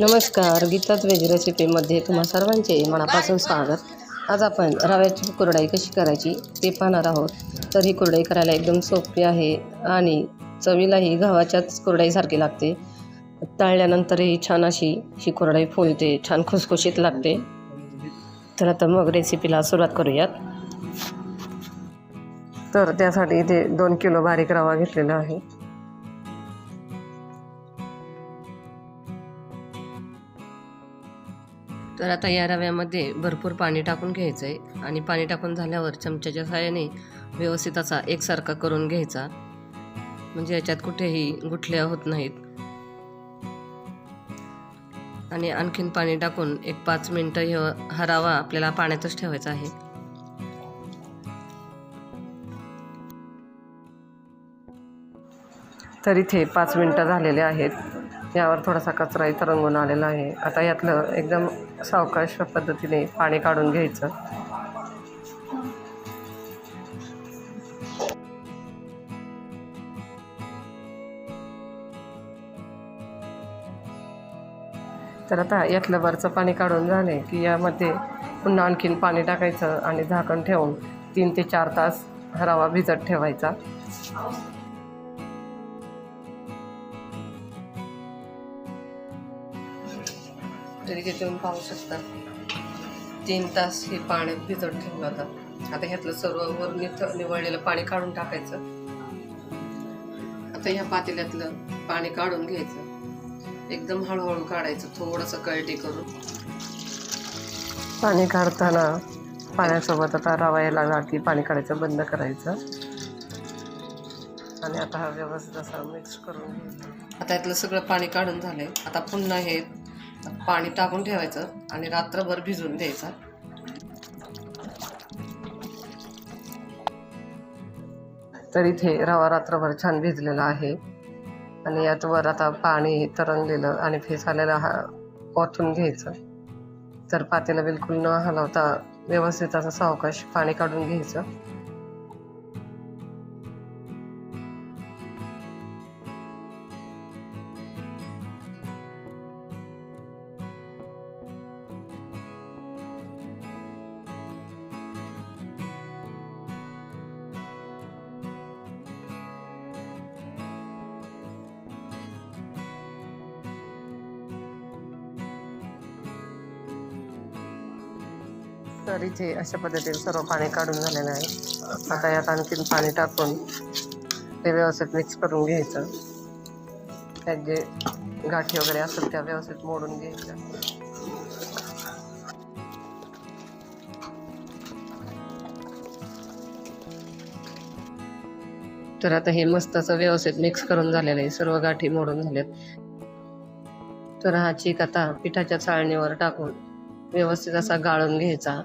नमस्कार गीताच वेज रेसिपीमध्ये तुम्हा सर्वांचे मनापासून स्वागत. आज आपण रव्याची कुरडाई कशी करायची ते पाहणार आहोत. तर ही कुरडाई करायला एकदम सोपी आहे आणि चवीलाही गव्हाच्याच कुरडाईसारखी लागते. तळल्यानंतरही छान अशी ही कुरडाई फुलते छान खुसखुशीत लागते. तर आता मग रेसिपीला सुरुवात करूयात. तर त्यासाठी इथे दोन किलो बारीक रवा घेतलेला आहे. तर आता या रव्यामध्ये भरपूर पाणी टाकून घ्यायचं आहे आणि पाणी टाकून झाल्यावर चमच्याच्या साहाय्याने व्यवस्थित असा एकसारखा करून घ्यायचा. म्हणजे याच्यात कुठेही गुठल्या होत नाहीत. आणि आणखीन पाणी टाकून एक पाच मिनटं हे हा रवा आपल्याला पाण्यातच ठेवायचा आहे. तर इथे पाच मिनटं झालेले आहेत. यावर थोडासा कचरा इथं रंगून आलेला आहे. आता यातलं एकदम सावकाश पद्धतीने पाणी काढून घ्यायचं. तर आता यातलं वरचं पाणी काढून झाले की यामध्ये पुन्हा आणखीन पाणी टाकायचं आणि झाकण ठेवून तीन ते चार तास रवा भिजत ठेवायचा. तरी तुम्ही पाहू शकता. तीन तास हे पाण्यात भिजत ठेवलं होतं. आता ह्यातलं सर्व वर निथ- निवळलेलं पाणी काढून टाकायचं. आता ह्या पातेल्यातलं पाणी काढून घ्यायचं. एकदम हळूहळू काढायचं थोडंसं कळटी करून. पाणी काढताना पाण्यासोबत आता रवा यायला लागला की पाणी काढायचं बंद करायचं. आणि आता हा व्यवस्थित असा मिक्स करून आता यातलं सगळं पाणी काढून झालंय. आता पुन्हा हे पाणी टाकून ठेवायचं आणि रात्रभर भिजून द्यायचा तर इथे रवा रात्रभर छान भिजलेला आहे. आणि यात वर आता पाणी तरंगलेलं आणि फेस आलेला हा ओतून घ्यायचं. तर पातेला बिलकुल न हलवता व्यवस्थित असं सावकाश पाणी काढून घ्यायचं. तर इथे अशा पद्धतीने सर्व पाणी काढून झालेलं आहे. आता यात आणखीन पाणी टाकून ते व्यवस्थित मिक्स करून घ्यायचं. त्यात जे गाठी वगैरे असेल त्या व्यवस्थित मोडून घ्यायच्या. तर आता हे मस्त असं व्यवस्थित मिक्स करून झालेलं आहे. सर्व गाठी मोडून झाल्यात. तर हा चीक आता पिठाच्या चाळणीवर टाकून व्यवस्थित असा गाळून घ्यायचा.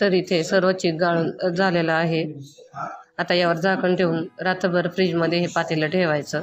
तर इथे सर्व चीक गाळून झालेलं आहे. आता यावर झाकण ठेवून रात्रभर फ्रीजमध्ये हे पातेलं ठेवायचं.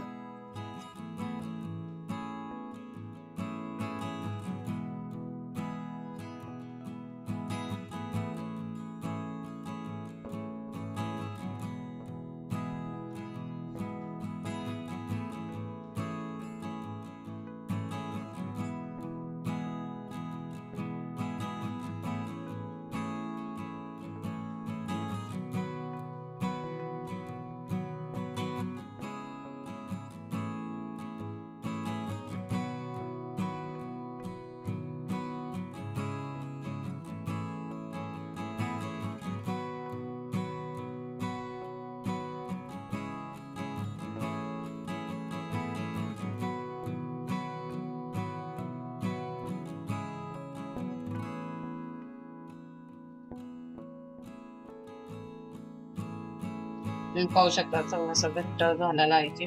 तुम्ही पाहू शकता चांगला असा घट्ट झालेला आहे ते.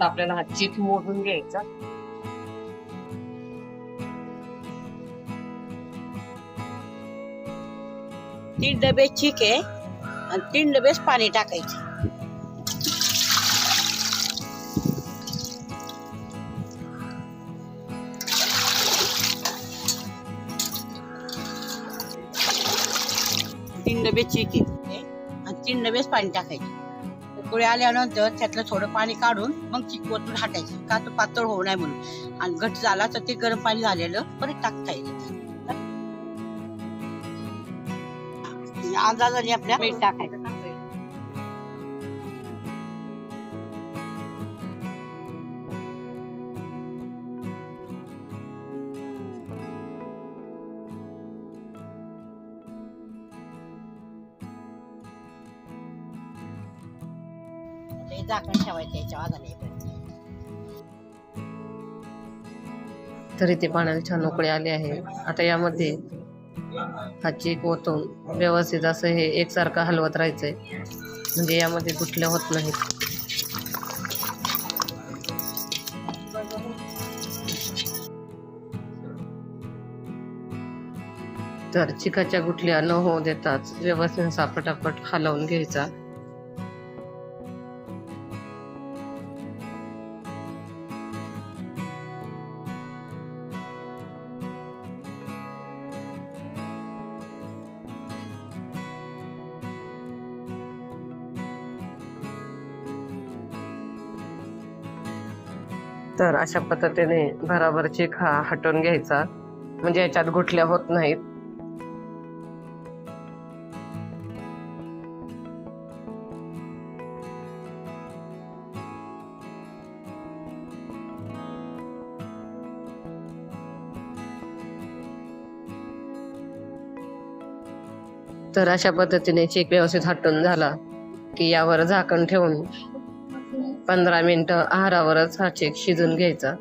आपल्याला हातचीत मोडून घ्यायचा. तीन डबे चीक आहे आणि तीन डबेच पाणी टाकायचे. तीन डबे चिक आणि तीन डबेच पाणी टाकायचे उकळी आल्यानंतर त्यातलं थोडं पाणी काढून मग चिकवतून हाटायचं का तर पातळ होऊ नये म्हणून आणि घट झाला तर ते गरम पाणी झालेलं परत टाकता येईल अंदाजाने आपल्या मीठ टाकायचं ते झाकण ठेवायचं याच्या आधारे तरी ते पाण्याला छान उकळे आले आहे. आता यामध्ये हा चीक ओतून व्यवस्थित असं हे एकसारखं हलवत राहायचंय. म्हणजे यामध्ये गुठल्या होत नाहीत. तर चिकाच्या गुठल्या न होऊ देताच व्यवस्थित सापटापट हलवून घ्यायचा. तर अशा पद्धतीने भराभर चीक हा हटवून घ्यायचा. म्हणजे याच्यात गुठल्या होत नाहीत. तर अशा पद्धतीने चेक व्यवस्थित हटून झाला की यावर झाकण ठेवून पंधरा मिनिटं आहारावरच हा चेक शिजून घ्यायचा.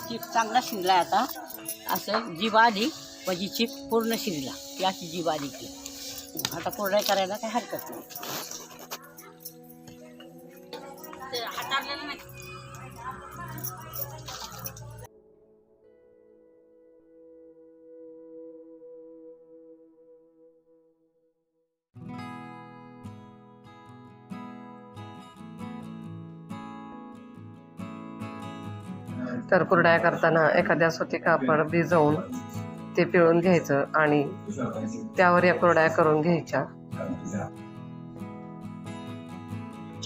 चिप चांगला शिजला आता. असं जीभ आली म्हणजे चिप पूर्ण शिजला. ती अशी जीभ आली की आता कोरड्या करायला काही हरकत नाही. तर कुरड्या करताना एखाद्या सुती कापड भिजवून ते पिळून घ्यायचं आणि त्यावर या कुरड्या करून घ्यायच्या.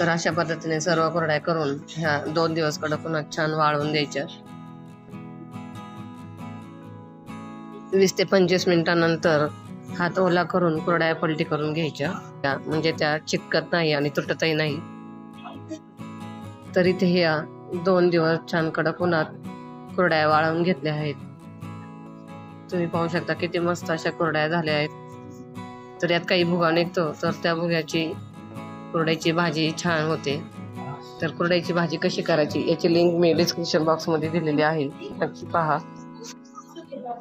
तर अशा पद्धतीने सर्व कुरड्या करून ह्या दोन दिवस कडकूनच छान वाळवून द्यायच्या. वीस ते पंचवीस मिनिटानंतर हात ओला करून कुरड्या पलटी करून घ्यायच्या. म्हणजे त्या चिटकत नाही आणि तुटतही नाही. तरी ते ह्या दोन दिवस छान कडक उन्हात कुरड्या वाळवून घेतल्या आहेत. तुम्ही पाहू शकता किती मस्त अशा कुरड्या झाल्या आहेत. तर यात काही भुगा निघतो तर त्या भुग्याची कुरड्याची भाजी छान होते. तर कुरड्याची भाजी कशी करायची याची लिंक मी डिस्क्रिप्शन बॉक्समध्ये दिलेली आहे. नक्की पहा.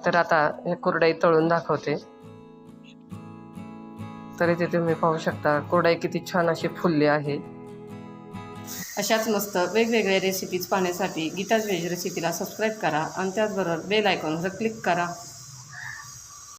तर आता हे कुरडाई तळून दाखवते. तर इथे तुम्ही पाहू शकता कुरडाई किती छान अशी फुलली आहे. अशाच मस्त वेगवेगळ्या रेसिपीज पाहण्यासाठी गीताज वेज रेसिपीला सबस्क्राईब करा आणि त्याचबरोबर बेल आयकॉनवर क्लिक करा.